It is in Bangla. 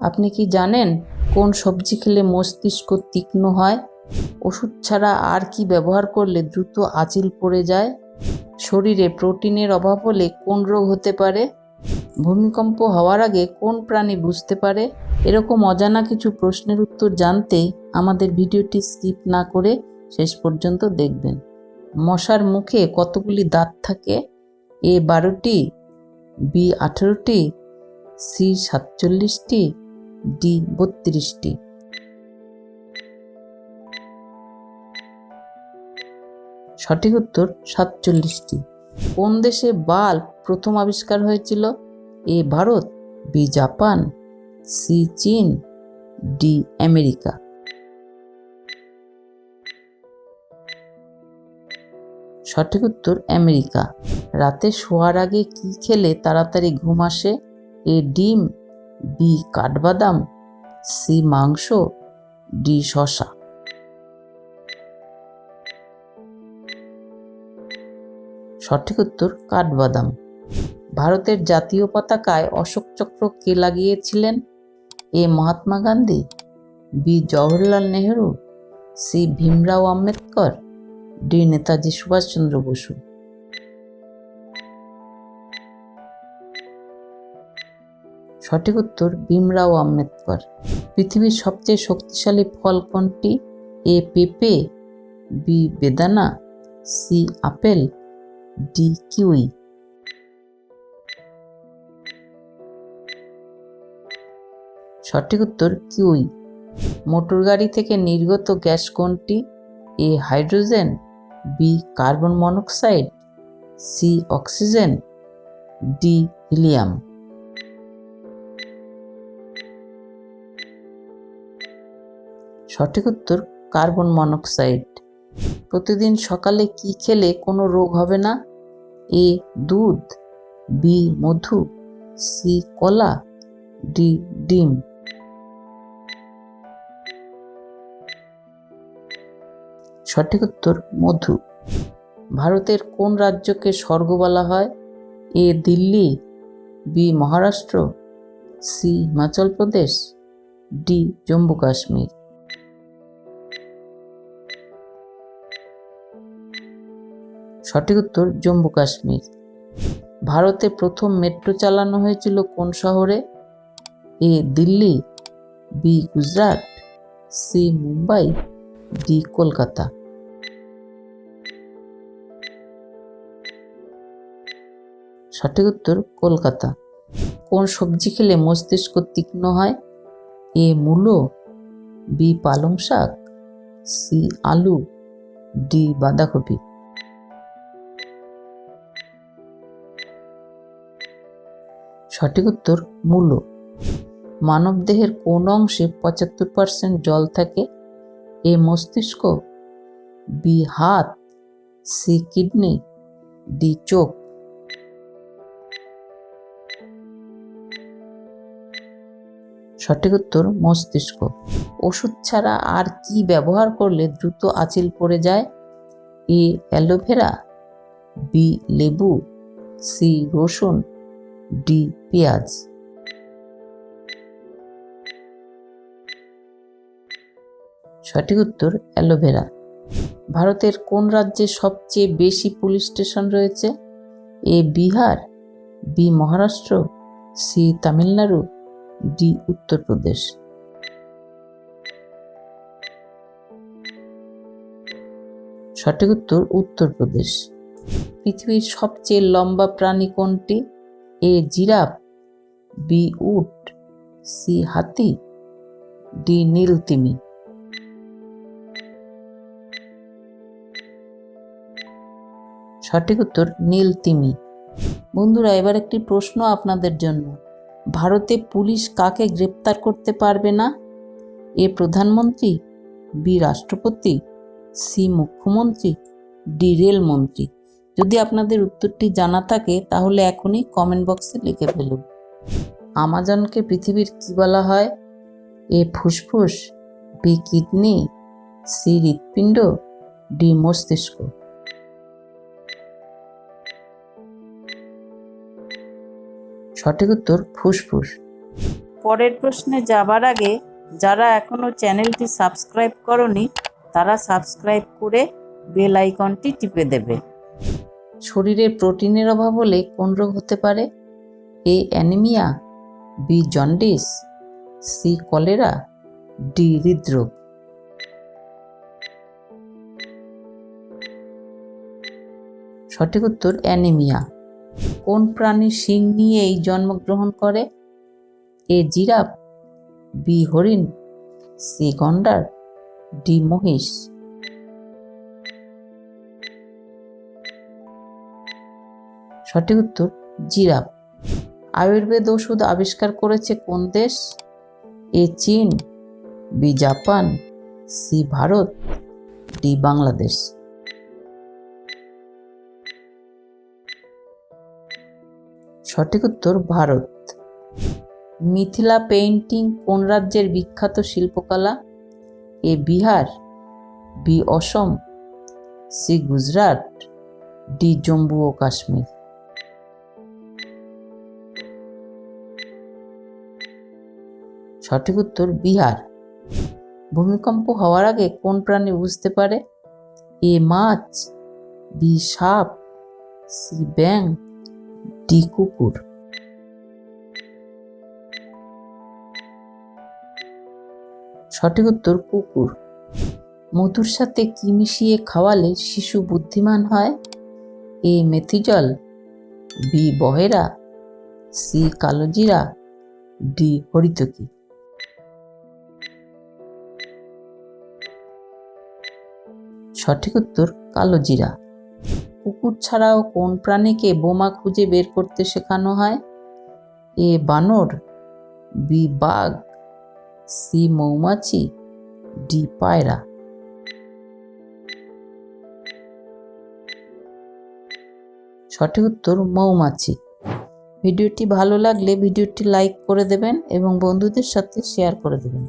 আপনি কি জানেন কোন সবজি খেলে মস্তিষ্ক তীক্ষ্ণ হয়? ওষুধ ছাড়া আর কি ব্যবহার করলে দ্রুত আঁচিল পড়ে যায়? শরীরে প্রোটিনের অভাব হলে কোন রোগ হতে পারে? ভূমিকম্প হওয়ার আগে কোন প্রাণী বুঝতে পারে? এরকম অজানা কিছু প্রশ্নের উত্তর জানতে আমাদের ভিডিওটি স্কিপ না করে শেষ পর্যন্ত দেখবেন। মশার মুখে কতগুলি দাঁত থাকে? এ বারোটি, বি আঠেরোটি, সি সাতচল্লিশটি ডি বত্রিশটি। সঠিক উত্তর সাতচল্লিশটি। কোন দেশে বাল্ব প্রথম আবিষ্কার হয়েছিল? A Bharat, B Japan, C চীন, ডি আমেরিকা। সঠিক উত্তর আমেরিকা। রাতে শোয়ার আগে কি খেলে তাড়াতাড়ি ঘুম আসে? এ ডিম বি কাঠবাদাম, সি মাংস, ডি শশা সঠিক উত্তর, কাঠবাদাম। ভারতের জাতীয় পতাকায় অশোক চক্র কে লাগিয়েছিলেন? A Mahatma Gandhi, B Jawaharlal Nehru, C Bhimrao Ambedkar, D Netaji Subhash Chandra Bose. সঠিক উত্তর ভীমরাও আম্বেদকর। পৃথিবীর সবচেয়ে শক্তিশালী ফল কোনটি? এ পেঁপে, বি বেদানা, সি আপেল, ডি কিউই। সঠিক উত্তর কিউই। মোটর গাড়ি থেকে নির্গত গ্যাস কোনটি? A hydrogen, B carbon monoxide, C oxygen, D helium. সঠিক উত্তর, কার্বন মনোক্সাইড। প্রতিদিন সকালে কি খেলে কোনো রোগ হবে না? এ, দুধ, বি, মধু, সি, কলা, ডি, ডিম। সঠিক উত্তর, মধু। ভারতের কোন রাজ্যকে স্বর্গ বলা হয়? A, Delhi, B, Maharashtra, C, Himachal Pradesh, D, Jammu Kashmir. সঠিক উত্তর জম্মু কাশ্মীর। ভারতে প্রথম মেট্রো চালানো হয়েছিল কোন শহরে? A, Delhi, B, Gujarat, C, Mumbai, D, Kolkata. সঠিক উত্তর কলকাতা। কোন সবজি খেলে মস্তিষ্ক তীক্ষ্ণ হয়? এ, মূলো, বি, পালং শাক, সি, আলু, ডি, বাঁধাকপি। সঠিক উত্তর মূলো মানবদেহের কোন অংশে পঁচাত্তর পার্সেন্ট জল থাকে? এ মস্তিষ্ক, বি হাত, সি কিডনি, ডি চোখ। সঠিক উত্তর মস্তিষ্ক। ওষুধ ছাড়া আর কি ব্যবহার করলে দ্রুত আঁচিল পড়ে যায়? এ অ্যালোভেরা, বি লেবু, সি রসুন ডি, পেঁয়াজ। সঠিক উত্তর, অ্যালোভেরা। ভারতের কোন রাজ্যে সবচেয়ে বেশি পুলিশ স্টেশন রয়েছে? A, Bihar, B, Maharashtra, C, Tamil Nadu, D, Uttar Pradesh. সঠিক উত্তর, উত্তরপ্রদেশ। পৃথিবীর সবচেয়ে লম্বা প্রাণী কোনটি? এ জিরাফ বি উট সি হাতি, ডি নীলতিমি। সঠিক উত্তর, নীলতিমি। বন্ধুরা, এবার একটি প্রশ্ন আপনাদের জন্য। ভারতে পুলিশ কাকে গ্রেপ্তার করতে পারবে না? এ প্রধানমন্ত্রী, বি রাষ্ট্রপতি, সি মুখ্যমন্ত্রী, ডি রেলমন্ত্রী। যদি আপনাদের উত্তরটি জানা থাকে, তাহলে এখনই কমেন্ট বক্সে লিখে ফেলুন। আমাজনকে পৃথিবীর কি বলা হয়? এ ফুসফুস, বি কিডনি, সি হৃৎপিণ্ড, ডি মস্তিষ্ক। সঠিক উত্তর ফুসফুস। পরের প্রশ্নে যাবার আগে, যারা এখনও চ্যানেলটি সাবস্ক্রাইব করনি, তারা সাবস্ক্রাইব করে বেল আইকনটি টিপে দেবে। শরীরে প্রোটিনের অভাব হলে কোন রোগ হতে পারে? A anaemia, B jaundice, C cholera, D হৃদরোগ। সঠিক উত্তর অ্যানিমিয়া। কোন প্রাণী শিং নিয়েই জন্মগ্রহণ করে? এ জিরাফ, বি হরিণ, সি গন্ডার, ডি মহিষ। সঠিক উত্তর, জিরাফ। আয়ুর্বেদ ওষুধ আবিষ্কার করেছে কোন দেশ? এ চীন, B Japan, C Bharat, D Bangladesh. সঠিক উত্তর, ভারত। মিথিলা পেইন্টিং কোন রাজ্যের বিখ্যাত শিল্পকলা? A Bihar, B Assam, C Gujarat, D Jammu ও কাশ্মীর। সঠিক উত্তর বিহার। ভূমিকম্প হওয়ার আগে কোন প্রাণী বুঝতে পারে? এ মাছ, বি সাপ, সি ব্যাং ডি কুকুর। সঠিক উত্তর কুকুর। মধুর সাথে কি মিশিয়ে খাওয়ালে শিশু বুদ্ধিমান হয়? এ মেথি জল বি বহেরা, সি কালোজিরা, ডি হরিতকি। সঠিক উত্তর কালোজিরা কুকুর ছাড়াও কোন প্রাণীকে বোমা খুঁজে বের করতে শেখানো হয়? এ বানর, বি বাঘ, সি মৌমাছি, ডি পায়রা। সঠিক উত্তর মৌমাছি। ভিডিওটি ভালো লাগলে ভিডিওটি লাইক করে দেবেন এবং বন্ধুদের সাথে শেয়ার করে দেবেন।